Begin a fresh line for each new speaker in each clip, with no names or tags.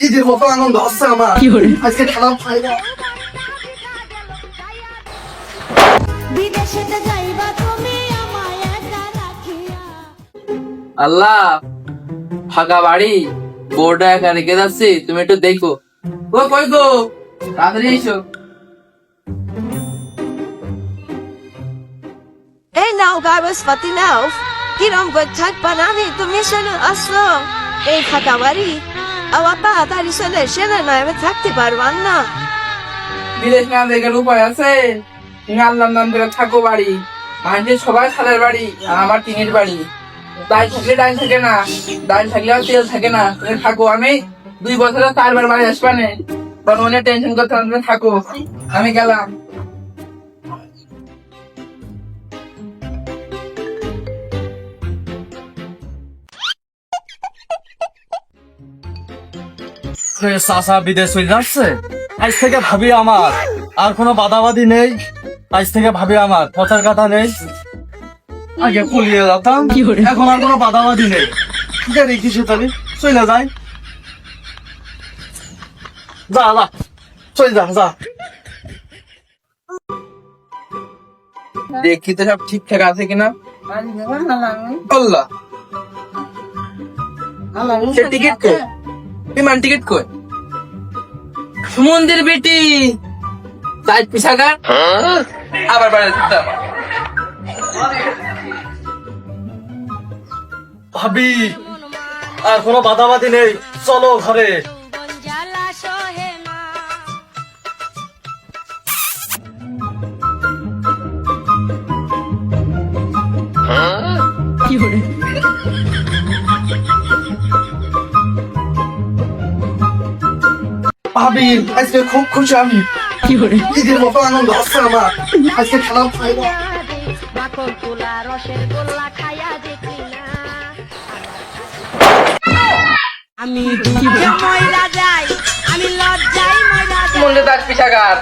ঈদের আনন্দ হচ্ছে আমার। আজকে ফাইনাল
আল্লাহ ফাঁকা বাড়ি বউটা একা রেখে যাচ্ছি তুমি একটু দেখো। ও কই গো? তাড়াতাড়ি এসো।
এই নাও কাগজপাতি নাও। কিরম গোচ্ছাক বানাবি তুমি শুনে আসলো এই ফাঁকা বাড়ি আবার তাড়াতাড়ি চলে না নয় থাকতে পারবার না
বিদেশ না দেখার উপায় আছে তুমি থাকো বাড়ি সবাই সালের বাড়ি আমার টিনের বাড়ি। ডাল থাকলে ডাল থাকে না ডাল থাকলে আর তেল থাকে না। তুমি থাকো আমি। দুই বছরে চারবার বাড়ি আসবানে। মনে টেনশন করতে থাকো। আমি গেলাম।
চাষা বিদেশ চলে যাচ্ছে? আজ থেকে ভাবি আমার আর কোনো বাদাবাদি নেই। আজ থেকে ভাবি আমার কথা নেই। আগে পুলিয়ে যেতাম এখন আর কোনো বাদাবাদি নেই। দেরি কিছু তাহলে? চলে যাই। যা যা চলে যা যা।
দেখি তো সব ঠিকঠাক আছে কিনা। আল্লাহ। সে টিকিট বিমান টিকিট কই? সুমন্দির বেটি। সাইড পিছাগার আবার বাড়ি যেতে
ভাবি আর কোনো বাদাবাদি নেই। চলো ঘরে।
জ্বালা সহে
ভাবি আজকে খুব খুশি আমি। ঈদের মতো আনন্দ হচ্ছে আমার। আজকে
না। আমি দুঃখে যাই আমি লজ্জাই ময়রা যাই।
সুমন্দির দাস পিছাগার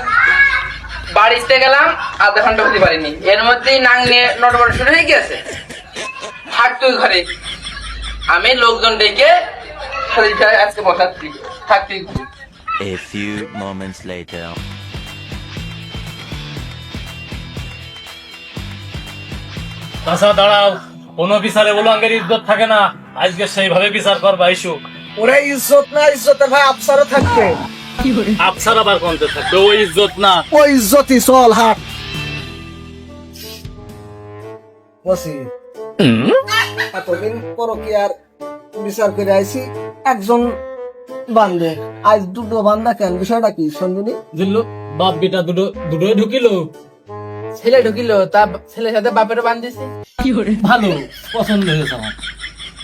বাড়িতে গেলাম আধা ঘণ্টা হতে পারিনি। এর মধ্যেই নাং নিয়ে নটবট শুরু হয়ে গেছে। থাক তুই ঘরে। আমি লোকজন ডেকে শরীরটা আজকে বসাচ্ছি। থাক তুই ঘরে।
A few moments later.
চাষা দাঁড়াও কোনো বিচারে বলো আঙ্গের ইজ্জত থাকে না। আজকে সেইভাবে বিচার করবা ইস্যু
ওরে ইজ্জত না ইজ্জতে ভাই আফসারও থাকবে।
আফসার আবার কমতে থাকবে? ওই ইজ্জত না।
ওই ইজ্জতই চল হাট। বসি। এতদিন পর কি আর বিচার করে আইছি একজন বান্ধে আজ দুটো বান্ধা কেন? বিষয়টা কি? সঞ্জনী
বাপ বিটা দুটো দুটোই ঢুকিলো।
ছেলে ঢুকিল তা ছেলের সাথে বাপেরও বান্ধিছে?
ভালো পছন্দ হয়েছে আমার।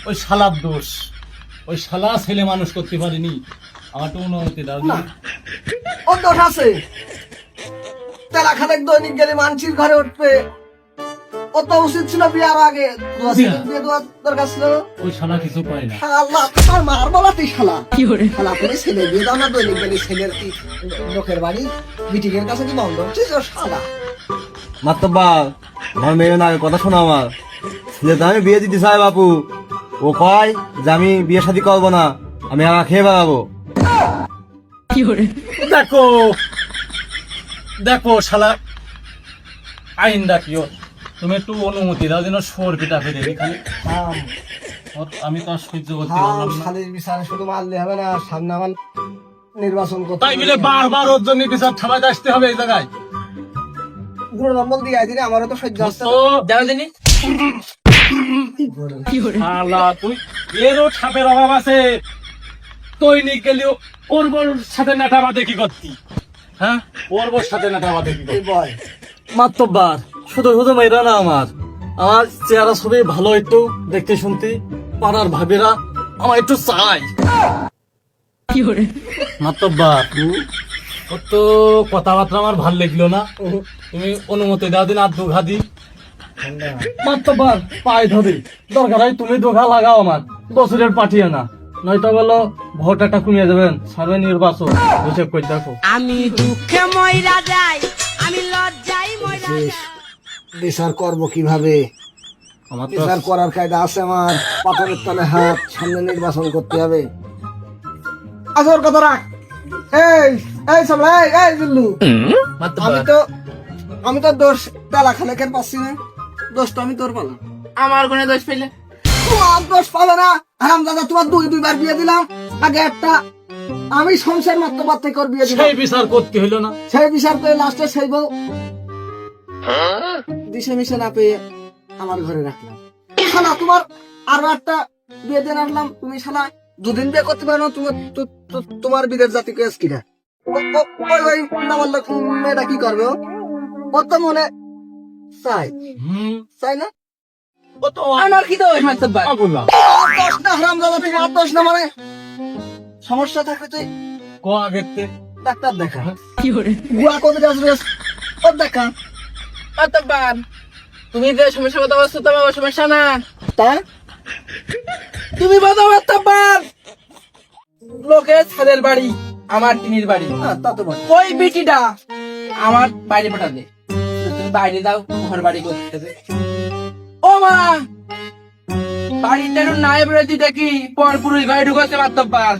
ওই শালার দোষ। ওই শালা ছেলে মানুষ করতে পারিনি। আমার তো অনুমতি দাও
না। ও দোষ আছে। তেলা খানেক দৈনিক গেলে মানসির ঘরে উঠবে। ও তো উচিত ছিল বিয়ার আগে। দোয়া দরকার ছিল।
ওই শালা কিছু পায় না।
আল্লাহ তার মার বলা তুই শালা শালা তুমি ছেলে বিয়ে দাও না দৈনিক গেলে ছেলের কি লোকের বাড়ি? মিটিংয়ের কাছে কি বন্ধ? হচ্ছিস শালা।
মাত্তব্বা আমার মেয়ে না কথা শোনো আমার। ছেলে আমি বিয়ে দিতে চাই বাপু। ও কয় যে আমি বিয়ে শাদি করব না আমি আগা খেয়ে বেড়াবো।
দেখো দেখো শালা আইন ডাকিও। তুমি একটু অনুমতি দাও যেন সোর পিটা ফেলে এখানে আমি। তো আর সহ্য করতে পারলাম না।
শালির বিচারে শুধু মারলে হবে না সামনে আমার নির্বাচন করতে
তাই মিলে বারবার ওর জন্য বিচার ছাড়াতে আসতে হবে এই জায়গায়।
গুরু নম্বর দিয়ে আইদিনে আমারও তো সহ্য হচ্ছে না।
তো
দিনি
শালা তুই এরও ছাপের অভাব আছে। তুই নি গেলেও ওর সাথে নেটা বাদে কি করতি? হ্যাঁ? ওর বড় সাথে নেটা বাদে কি করতি?
এই বয়।
মাত্রবার শুধু শুধু মেয়েরা না আমার। আমার চেহারা ছবি ভালো একটু দেখতে শুনতে পাড়ার ভাবিরা আমার একটু চাই মাত্রবার ওর তো কথাবার্তা আমার ভালো লাগল না। তুমি অনুমতি দাও দিন আর দুঘা দি মাত্রবার পায়ে ধরে দরকার হয় তুমি দুঘা লাগাও আমার। বছরের পাঠিয়ে না। নয়তো বলো ভোট একটা কমিয়ে দেবেন। সামনে নির্বাচন। হিসেব করে দেখো।
আমি দুঃখে ময়রা যাই আমি লজ্জাই ময়রা যাই।
বিচার করব কীভাবে?
আমার তো
বিচার করার কায়দা আছে আমার। পাথরের তলে হাত সামনে নির্বাচন করতে হবে। আচ্ছা ওর কথা রাখ। এই এই সামলা এই এই জিল্লু। আমি তো আমি তো দোষ তেলা খালেকের পাচ্ছি না। দোষটা আমি তোর পালাম
আমার কোনো দোষ পেলে।
তোমার দোষ পাবে না। হারাম দাদা তোমার দুই দুইবার বিয়ে দিলাম। আগে একটা আমি সংসার মাত্র বাদ থেকে ওর বিয়ে দিলাম।
সেই বিচার করতে হইল না।
সেই বিচার করে লাস্টে সেই বউ দিশে মিশে না পেয়ে আমার ঘরে রাখলাম। শালা তোমার আরও একটা বিয়ে দিয়ে রাখলাম। তুমি শালা দুদিন বিয়ে করতে পারো না তোমার তোমার বিদের জাতি কেস কিনা? ওই ওই না বললে মেয়েটা কি করবে ও? তো মনে চাই চাই না?
ও তো
কি
হারাম দাদা মানে সমস্যা থাকলে তুই
ক আগেতে
ডাক্তার দেখা। গুয়া রেস ও দেখা।
মাতব্বার তুমি যে সমস্যা কথা বলছো তোমার সমস্যা না।
তা?
তুমি লোকের ছাদের বাড়ি আমার টিনির বাড়ি।
হ্যাঁ, তা তো।
ওই বিটিটা আমার বাইরে পাঠাবে। তুমি বাইরে দাও ঘর বাড়ি করতে। ও মা! বাড়িটা একটু নাই বেরোচ্ছি দেখি পর পুরুষ ঘরে ঢুকাচ্ছে মাতব্বার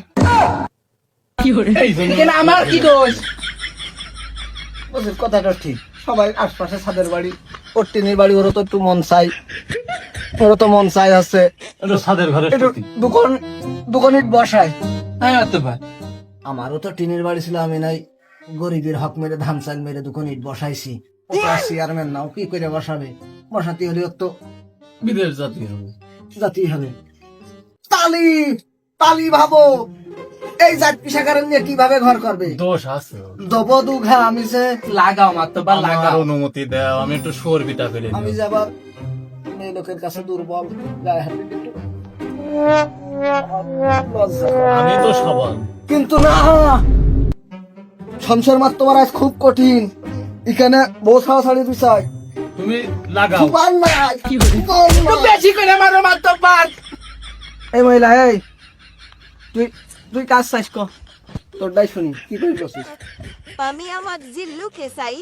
এই
আমার কি দোষ?
কথাটা ঠিক। সবাই আশপাশে ছাদের বাড়ি। ওর টিনের বাড়ি ওরও তো একটু মন চাই। ওরও তো মন চাই আছে।
ছাদের ঘরে
একটু। দোকান বসায়
হ্যাঁ মাতব্বার
আমারও তো টিনের বাড়ি ছিল আমি নাই। গরিবের হক মেরে ধান চাল মেরে দোকান ইট বসাইছি। চেয়ারম্যান নাও কি করে বসাবে? বসাতে হলে ওর তো
বিদেশ জাতি হবে।
জাতি হবে। তালি তালি ভাবো। এই জাত পিসাকারের নিয়ে কীভাবে ঘর করবে?
দোষ আছে।
দব দুঘা আমি যে
লাগাও মাতব্বার
আমার
লাগাও।
অনুমতি দাও আমি একটু করে
আমি
নিই।
যে মেয়ে লোকের কাছে দুর্বল গায়ে হাতে।
আমি তো সবার
কিন্তু না সংসার মার তোমার আজ খুব কঠিন। এখানে বউ ছাড়াছাড়ি বিষয়
তুমি লাগাও।
বেশি করে মারো মাতব্বার
এই মহিলা এই তুই তুই কাজ চাইস ক। তোরটাই শুনি কি করি বসিস
আমি আমার জিল্লুকে চাই।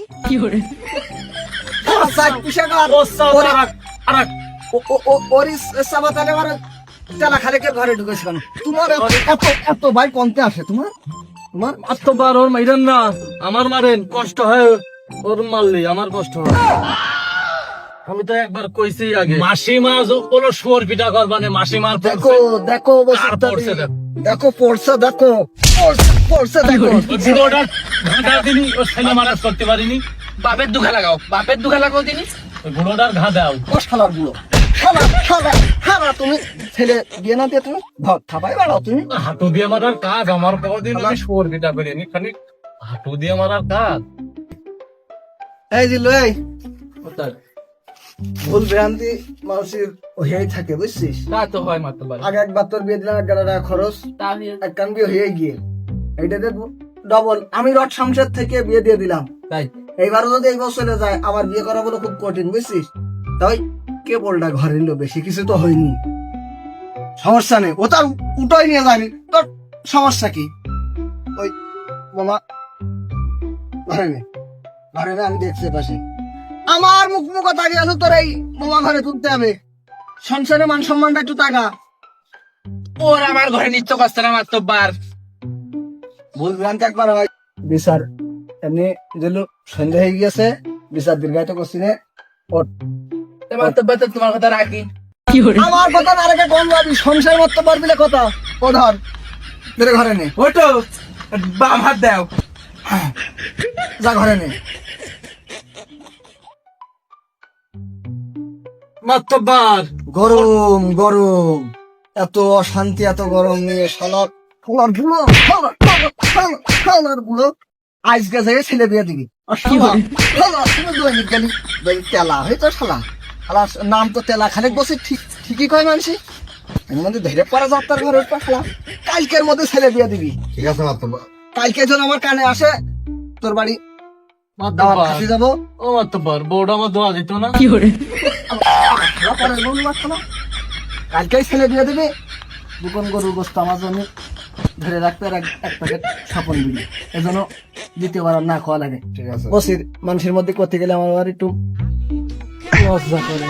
আরাক
ওর ইস- সাবাতালে আমার খালেকে ঘরে ঢুকেছে কেন? তোমার এত- এত ভাই কমতে আসে তোমার? তোমার
আত্মবার ওর মাইরেন না। আমার মারেন কষ্ট হয় ওর মারলি আমার কষ্ট হয়। আমি তো একবার কইছি আগে মাসিমা বলো সোর পিঠা করবানে মাসিমার
দেখো দেখো।
দেখো।
পড়ছে দেখো। পড়ছে দেখো।
বুড়োটা ঘাটা দিনি ও ছেলে মানুষ করতে পারিনি।
বাপের দুঃখা লাগাও। বাপের দুঃখা লাগাও তিনি
বুড়োটার ঘা দাও।
ও শালার শালা শালা তুমি ছেলে না দিয়ে তুমি ভাত থাপাই বাড়াও তুমি।
হাঁটু দিয়ে মারার কাজ আমার আমি করিনি খালি হাঁটু দিয়ে মারার কাজ।
এই দিল এই ভুল ভ্রান্তি মানুষের হয়েই থাকে বুঝছিস?
তা তো হয় মাতব্বার
আগে একবার তোর বিয়ে দিলাম এক গাড়া টাকা খরচ। এক কান বিয়ে হয়ে গিয়ে। এইটাতে ডবল আমি রড সংসার থেকে বিয়ে দিয়ে দিলাম।
তাই?
এইবারও যদি এই বছরে যায় আবার বিয়ে করা বলে খুব কঠিন বুঝছিস? তাই কে বলটা ঘরে নিল বেশি কিছু তো হয়নি। সমস্যা নেই ও তার উঠাই নিয়ে যায়নি। তোর সমস্যা কি? ওই মামা ঘরে নেই ঘরে আমি দেখতে পাশে আমার মুখ মুখ তাকিয়ে আছে তোর এই মামা ঘরে তুলতে হবে। সংসারে মান সম্মানটা একটু টাকা
ওর আমার ঘরে নিত্য কষ্ট না
ভুল ভ্রান্তি একবার হয়। বিচার এমনি দিল সন্ধ্যা হয়ে গিয়েছে বিচার দীর্ঘায়িত করছি রে।
তো তো তোমার কথা রাখি।
আমার কথা না রেখে কম ভাবি সংসার মতো পারবিলে কথা? ও ধর ধরে ঘরে নে।
ওটো বাম হাত দাও।
যা ঘরে নে।
মাত্রবার
গরম গরম। এত অশান্তি এত গরম নিয়ে শালার শালারগুলো শালার আজকে যাই ছেলে বিয়ে দিবি। আর শালা, শালা, দৈনিক গেলি। দৈনিক তেলা হয়তো শালা। শালা নাম তো তেলা খানিক বসে ঠিক ঠিকই কয় মানুষই এর মধ্যে ধরে পড়া যাও তার ঘরের পর শালা। কালকের মধ্যে ছেলে বিয়ে দিবি।
ঠিক আছে
কালকে যেন আমার কানে আসে তোর বাড়ি। যাব।
ও মাত্রবার বউটা আমার দোয়া দিত না।
শালা নিবার শালা। কালকেই ছেলে দিয়ে দেবে দুকন গরুর গোস্ত আমার জন্য ধরে রাখতে আর এক- প্যাকেট ছাপন দিবি। এজন্য দ্বিতীয়বার না খাওয়া লাগে।
ঠিক আছে।
বসির মানুষের মধ্যে করতে গেলে আমার একটু লজ্জা করে।